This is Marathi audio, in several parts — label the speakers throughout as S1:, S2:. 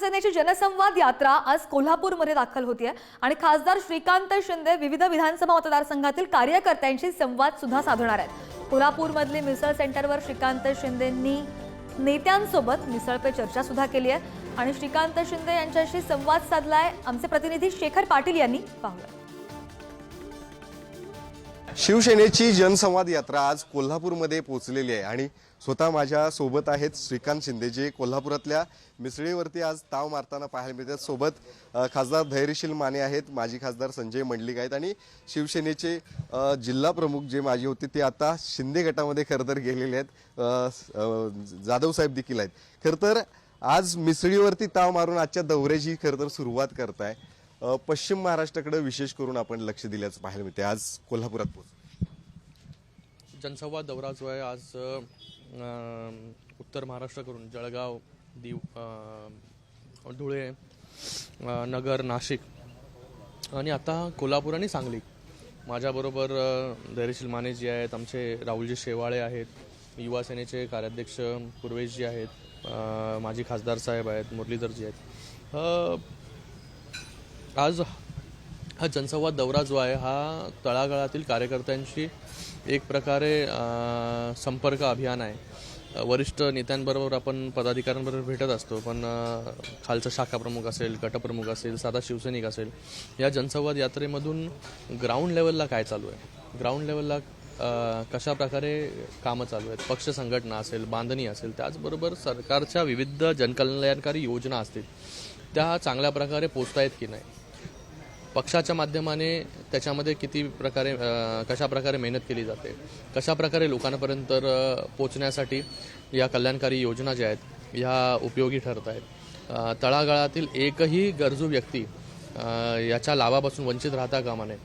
S1: शिवसेनेची जनसंवाद यात्रा आज कोल्हापूरमध्ये दाखल होतीये. आणि खासदार श्रीकांत शिंदे विविध विधानसभा मतदारसंघातील कार्यकर्त्यांशी संवाद सुद्धा साधणार आहेत. कोल्हापूरमधली मिसळ सेंटरवर श्रीकांत शिंदेंनी नेत्यांसोबत मिसळ पे चर्चा सुद्धा केली आहे आणि श्रीकांत शिंदे यांच्याशी संवाद साधलाय. आमचे प्रतिनिधी शेखर पाटील यांनी पाहुया.
S2: शिवसेनेची जनसंवाद यात्रा आज कोल्हापूरमध्ये पोहोचलेली आहे आणि स्वतः माझ्या सोबत आहेत श्रीकांत शिंदे जे कोल्हापुरातल्या मिसळीवरती आज ताव मारताना पाहायला मिळतात. सोबत खासदार धैर्यशील माने आहेत माजी खासदार संजय मंडलिक आहेत आणि शिवसेनेचे जिल्हा प्रमुख जे माजी होते ते आता शिंदे गटामध्ये खरं तर गेलेले आहेत. जाधवसाहेब जाधव साहेब देखील आहेत. खरं तर आज मिसळीवरती ताव मारून आजच्या दौऱ्याची खरं तर सुरुवात करताय. पश्चिम महाराष्ट्राकडे विशेष करून आपण लक्ष दिल्याचं पाहायला मिळते आज कोल्हापुरात पोहोच
S3: जनसंवाद दौरा जो आहे आज उत्तर महाराष्ट्राकडून जळगाव दीव धुळे नगर नाशिक आणि आता कोल्हापूर आणि सांगली. माझ्याबरोबर धैर्यशील माने जी आहेत आमचे राहुलजी शेवाळे आहेत युवा सेनेचे कार्याध्यक्ष पूर्वेशजी आहेत माजी खासदार साहेब आहेत मुरलीधरजी आहेत. आज हा जनसंवाद दौरा जो आहे हा तळागाळातील कार्यकर्त्यांशी एक प्रकारे संपर्क अभियान आहे. वरिष्ठ नेत्यांबरोबर आपण पदाधिकाऱ्यांबरोबर भेटत असतो पण खालचा शाखा प्रमुख असेल गटप्रमुख असेल साधा शिवसैनिक असेल या जनसंवाद यात्रेमधून ग्राउंड लेवलला काय चालू आहे? ग्राउंड लेवलला कशा प्रकारे कामं चालू आहेत? पक्ष संघटना असेल बांधणी असेल त्याचबरोबर सरकारच्या विविध जनकल्याणकारी योजना असतील त्या चांगल्या प्रकारे पोचतायत की नाही? पक्षाच्या माध्यमाने त्याच्यामध्ये किती प्रकारे कशा प्रकारे मेहनत केली जाते कशा प्रकारे लोकांपर्यंत पोचण्यासाठी या कल्याणकारी योजना ज्या आहेत ह्या उपयोगी ठरत आहेत. तळागाळातील एकही गरजू व्यक्ती याच्या लाभापासून वंचित राहता कामा नये.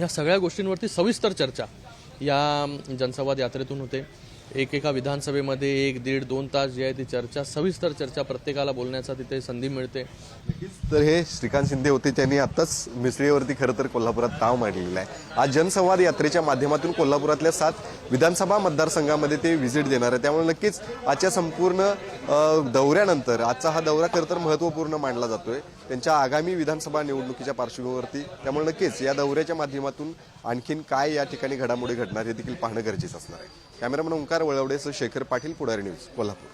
S3: या सगळ्या गोष्टींवरती सविस्तर चर्चा या जनसंवाद यात्रेतून होते. एकेका विधानसभेमध्ये एक दीड दोन तास जी आहे ती चर्चा सविस्तर चर्चा प्रत्येकाला बोलण्याचा तिथे संधी मिळते.
S2: तर हे श्रीकांत शिंदे होते त्यांनी आताच मिसळीवरती खरं तर कोल्हापुरात ताव मांडलेला आहे. आज जनसंवाद यात्रेच्या माध्यमातून कोल्हापुरातल्या सात विधानसभा मतदारसंघामध्ये ते व्हिजिट देणार आहे त्यामुळे नक्कीच आजच्या संपूर्ण दौऱ्यानंतर आजचा हा दौरा खरं तर महत्त्वपूर्ण मानला जातोय. त्यांच्या आगामी विधानसभा निवडणुकीच्या पार्श्वभूमीवरती त्यामुळे नक्कीच या दौऱ्याच्या माध्यमातून आणखीन काय या ठिकाणी घडामोडी घडणार हे देखील पाहणं गरजेचं असणार आहे. कॅमेरामन ओंकार वळवडेसह शेखर पाटील पुढारी न्यूज कोल्हापूर.